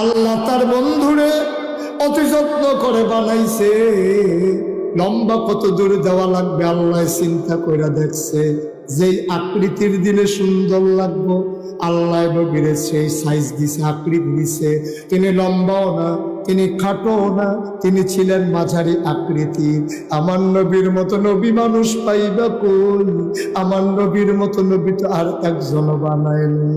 আল্লাহ তার বন্ধুরে অতি যত্ন করে বানাইছে। লম্বা কত দূরে দেওয়া লাগবে আল্লাহ চিন্তা করে দেখছে। যে আকৃতির দিলে সুন্দর লাগবো, আল্লাহ নবীরে সেই সাইজ দিছে, আকৃতি দিছে। তিনি লম্বাও না তিনি খাটো না তিনি ছিলেন মাঝারি আকৃতি। আমার নবীর মতো নবী মানুষ পাইবা কই? আমার নবীর মতো নবী তো আর একজন বানায়নি।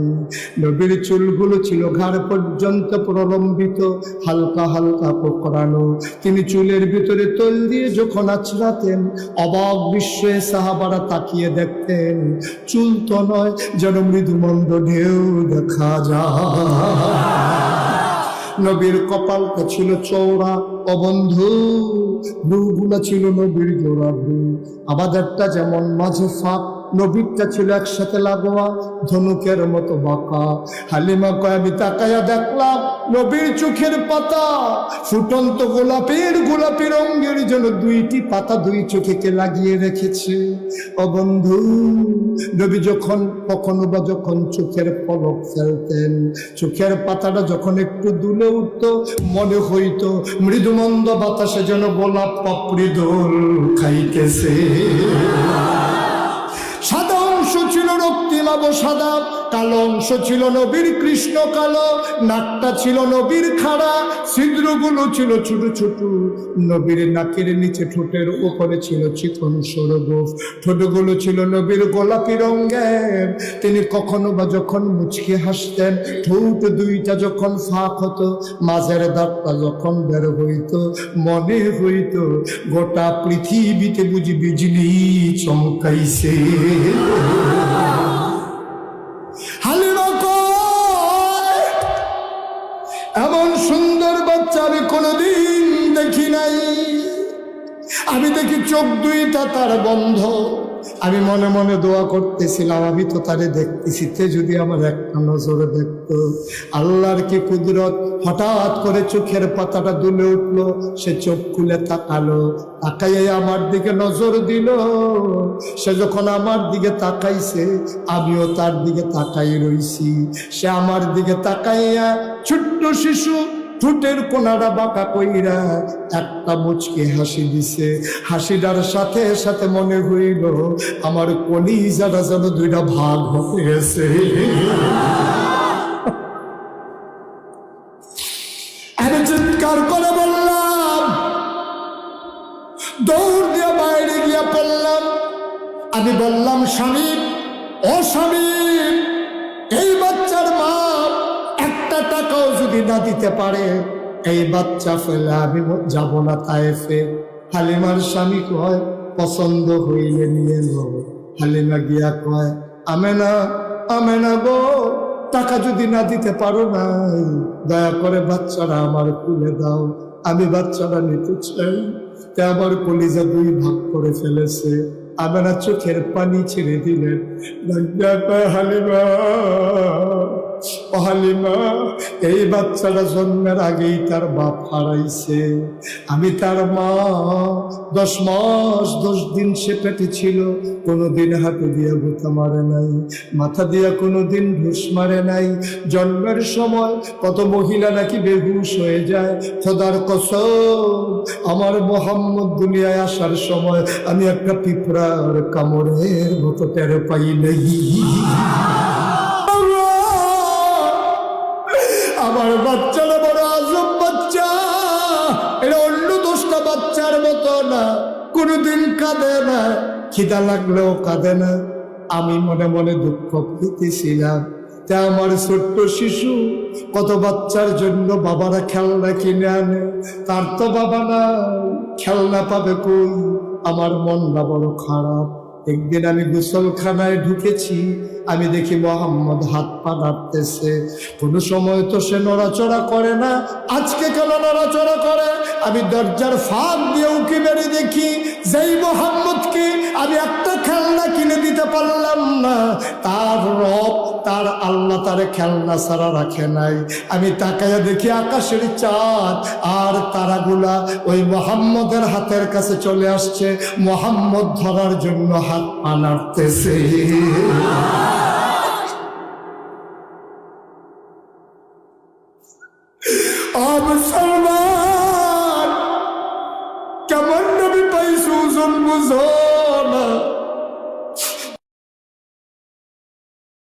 নবীর চুলগুলো ছিল ঘাড় পর্যন্ত প্রলম্বিত, হালকা হালকা পোকরানো তিনি চুলের ভিতরে তৈল দিয়ে যখন আছড়াতেন, অবাক বিশ্বে সাহাবারা তাকিয়ে দেখতেন, চুল তো নয় যেন মৃদুমন্দ ঢেউ দেখা যায়। নবীর কপালটা ছিল চৌড়া অবন্ধু ভ্রুগুলা ছিল নবীর জোড়া ভ্রু আমাদেরটা যেমন মাঝে ফাঁক নবীরটা ছিল একসাথে লাগোয়া, ধনুকের মতো বাঁকা। হালিমা কয়, আমি তাকায়া দেখলাম নবীর চোখের পাতা। ফুটন্ত গোলাপের গোলাপি রঙের জন্য দুইটি পাতা দুই চোখেকে লাগিয়ে রেখেছে। ও বন্ধু, নবী যখন, কখনো বা যখন চোখের পলক ফেলতেন, চোখের পাতাটা যখন একটু দুলে উঠত, মনে হইতো মৃদুমন্দ বাতাসে যেন গোলাপ পাপড়ি দোল খাইতেছে। সাদা অংশ ছিল রক্তিমাব সাদা। কালো অংশ ছিল নবীর কৃষ্ণ কালো, নাকটা ছিল নবীর খাড়া, ছিদ্রগুলো ছিল ছোট ছোট। নবীর নাকের নিচে ঠোঁটের উপরে ছিল চিকন সরগোফ। ঠোঁটগুলো ছিল নবীর গোলাপি রঙের। তিনি কখনো বা যখন মুচকে হাসতেন, ঠোঁট দুইটা যখন ফাঁক হতো, মাঝের দাঁতটা যখন বের হইতো, মনে হইত, গোটা পৃথিবীতে বুঝি বিজলি চমকাইছে। সুন্দর বাচ্চা আমি কোনোদিন দেখি নাই। আমি দেখি চোখ দুইটা তার বন্ধ। আমি মনে মনে দোয়া করতেছিলাম, আমি তো তারে দেখতেছি। তে যদি আমার একটা নজরে দেখতো, আল্লাহর কি কুদরত? হঠাৎ করে চোখের পাতাটা দুলে উঠল, সে চোখ খুলে তাকালো, তাকাইয়ে আমার দিকে নজর দিল। সে যখন আমার দিকে তাকাইছে, আমিও তার দিকে তাকাই রইছি। সে আমার দিকে তাকাইয়া ছোট্ট শিশু ঠোঁটের কোনারা বাঁকা কইরা একটা মুচকে হাসি দিছে। হাসিটার সাথে সাথে মনে হইল, আমার কলিজাটা যেন দুইটা ভাগ হতে গেছে। চিৎকার করে বললাম, দৌড় দিয়ে বাইরে গিয়া পড়লাম। আমি বললাম, স্বামী, ও স্বামী যদি না দিতে পারে, এই বাচ্চা ফেলে আমি যাব না তাইফে হালিমার স্বামী কয়, পছন্দ হইলে নিয়ে লো হালিমা গিয়া কয়, আমেনা আমেনা গো, টাকা যদি না দিতে পারো নাই, দয়া করে বাচ্চারা আমার খুলে দাও। আমি বাচ্চারা নিতে চাই। তে আমার কলিজা দুই ভাগ করে ফেলেছে। আমেনা চোখের পানি ছেড়ে দিলেন। হালিমা এই বাচ্চাটা জন্মের আগেই তার বাপ হারাইছে। আমি তার মা, দশ মাস, দশ দিন সে পেটে ছিল, কোনোদিন হাতে দিয়ে গুতা মারে নাই, মাথা দিয়া কোনোদিন ঘুষ মারে নাই। জন্মের সময় কত মহিলা নাকি বেহুশ হয়ে যায়, খোদার কসম, আমার মোহাম্মদ দুনিয়ায় আসার সময় আমি একটা পিঁপড়ার কামড়ের মতো টের পাই নাই। আমার বাচ্চারা বড় আজব বাচ্চা। এটা অন্য দোষটা বাচ্চার মতো না, কোনোদিন কাঁদে না, খিদা লাগলেও কাঁদে না। আমি মনে মনে দুঃখ পেতেছিলাম তা আমার ছোট্ট শিশু কত বাচ্চার জন্য বাবারা খেলনা কিনে আনে। তার তো বাবা না খেলনা পাবে কই? আমার মনটা বড় খারাপ। একদিন আমি গোসলখানায় ঢুকেছি, আমি দেখি মোহাম্মদ হাত পা নাড়তেছে। কোনো সময় তো সে নড়াচড়া করে না, আজকে কেন নড়াচড়া করে? আমি দরজার ফাঁক দিয়ে উকি মেরে দেখি, যেই মোহাম্মদকে আমি একটা খেলনা কিনে দিতে পারলাম না। তার রব, তার আল্লাহ তার খেলনা ছাড়া রাখে নাই। আমি তাকায়া দেখি আকাশের চাঁদ, আর তারাগুলা ওই মোহাম্মদের হাতের কাছে চলে আসছে। মোহাম্মদ ধরার জন্য হাত পা